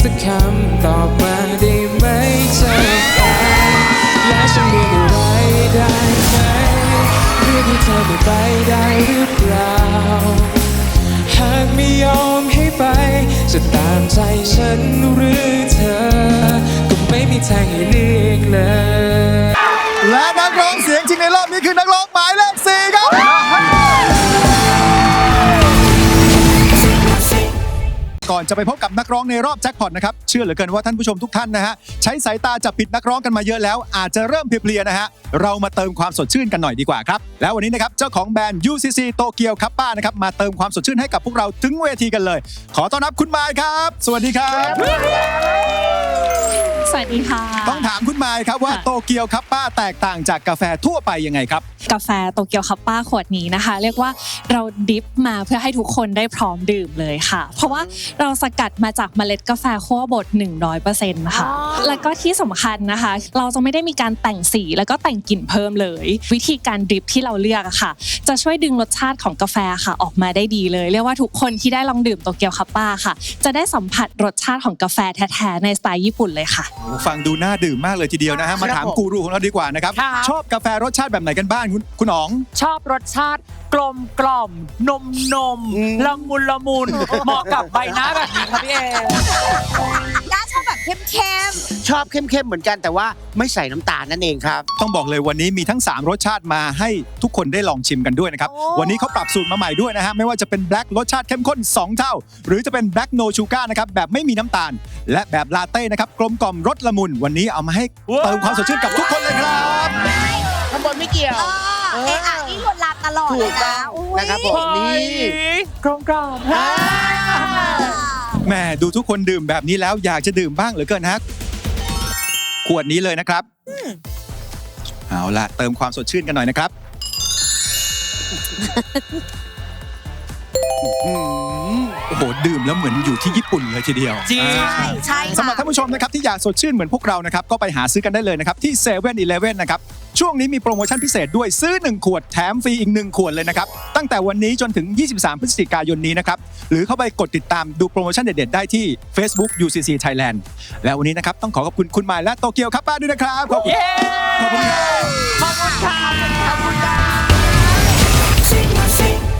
สักคำตอบมาได้ไหมเธอฟังและฉันเรียกอะไรได้ไหมเรียกให้เธอไม่ไปได้หรือเปล่า หากไม่ยอมให้ไป จะตามใจฉันหรือเธอ ก็ไม่มีทางให้เลือกเลย และนักร้องเสียงจริงในรอบนี้คือนักร้องมา ก่อนจะไปพบกับนักร้องในรอบแจ็คพอตนะครับ เชื่อเหลือเกินว่าท่านผู้ชมทุกท่านนะฮะใช้สายตาจับผิดนักร้องกันมาเยอะแล้ว อาจจะเริ่มเพลียๆนะฮะเรามาเติมความสดชื่นกันหน่อยดีกว่าครับ แล้ววันนี้นะครับเจ้าของแบรนด์ UCC โตเกียวคัปป้านะครับมาเติมความสดชื่นให้กับพวกเราถึงเวทีกันเลย ขอต้อนรับคุณมายครับ สวัสดีครับ สวัสดีค่ะ ต้องถามคุณมายครับว่าค่ะ โตเกียวคัปป้าแตกต่างจากกาแฟทั่วไปยังไงครับ กาแฟโตเกียวคัปป้าขวดนี้นะคะ เรียกว่าเราดิฟมาเพื่อให้ทุกคนได้พร้อมดื่มเลยค่ะ เพราะว่าเราสกัดมาจากเมล็ดกาแฟคั่วบด 100%ค่ะแล้วก็ที่สำคัญนะคะ เราจะไม่ได้มีการแต่งสีแล้วก็แต่งกลิ่นเพิ่มเลย วิธีการดริฟที่เราเลือกอะค่ะ จะช่วยดึงรสชาติของกาแฟค่ะออกมาได้ดีเลย เรียกว่าทุกคนที่ได้ลองดื่มโตเกียวคัปป้าค่ะ จะได้สัมผัสรสชาติของกาแฟแท้ๆในสไตล์ญี่ปุ่นเลยค่ะฟังดูน่าดื่มมากเลยทีเดียวนะฮะ มาถามกูรูของเราดีกว่านะครับครับชอบกาแฟรสชาติแบบไหนกันบ้างคุณคุณอ๋อง ชอบรสชาติกลมกล่อมนมนมละมุนละมุนเหมาะกับใบหน้าแบบนี้ครับพี่เอ ชอบเข้มๆเหมือนกันแต่ว่าไม่ใส่น้ำตาลนั่นเองครับ ต้องบอกเลยวันนี้มีทั้ง 3 รสชาติมาให้ทุกคนได้ลองชิมกันด้วยนะครับวันนี้เขาปรับสูตรมาใหม่ด้วยนะฮะ ไม่ว่าจะเป็นแบล็กรสชาติเข้มข้น 2 เท่า หรือจะเป็นแบล็กโนชูการ์นะครับ แบบไม่มีน้ำตาล และแบบลาเต้นะครับ กลมกล่อมรสละมุน วันนี้เอามาให้เติมความสดชื่นกับทุกคนเลยครับ ข้างบนไม่เกี่ยวๆเออเอะอะนี่ลวนลามตลอดถูเลกยต้นะองอุ๊ยนะครับผม นี่กลมกล่อมแหม่ดูทุกคนดื่มแบบนี้แล้วอยากจะดื่มบ้างเหลือเกินฮะ ขวดนี้เลยนะครับ เอาละเติมความสดชื่นกันหน่อยนะครับโอ้โหดื่มแล้วเหมือนอยู่ที่ญี่ปุ่นเลยทีเดียว จริงอ่าใช่ใช่สำหรับท่านผู้ชมนะครับที่อยากสดชื่นเหมือนพวกเรานะครับก็ไปหาซื้อกันได้เลยนะครับที่7 e เ e ่ e อนะครับ ช่วงนี้มีโปรโมชั่นพิเศษด้วยซื้อ 1 ขวดแถมฟรีอีก 1 ขวดเลยนะครับ ตั้งแต่วันนี้จนถึง 23 พฤศจิกายนนี้นะครับ หรือเข้าไปกดติดตามดูโปรโมชั่นเด็ดๆ ได้ที่ Facebook UCC Thailand และวันนี้นะครับ ต้องขอขอบคุณคุณหมายและโตเกียวครับป้าด้วยนะครับ ขอบคุณ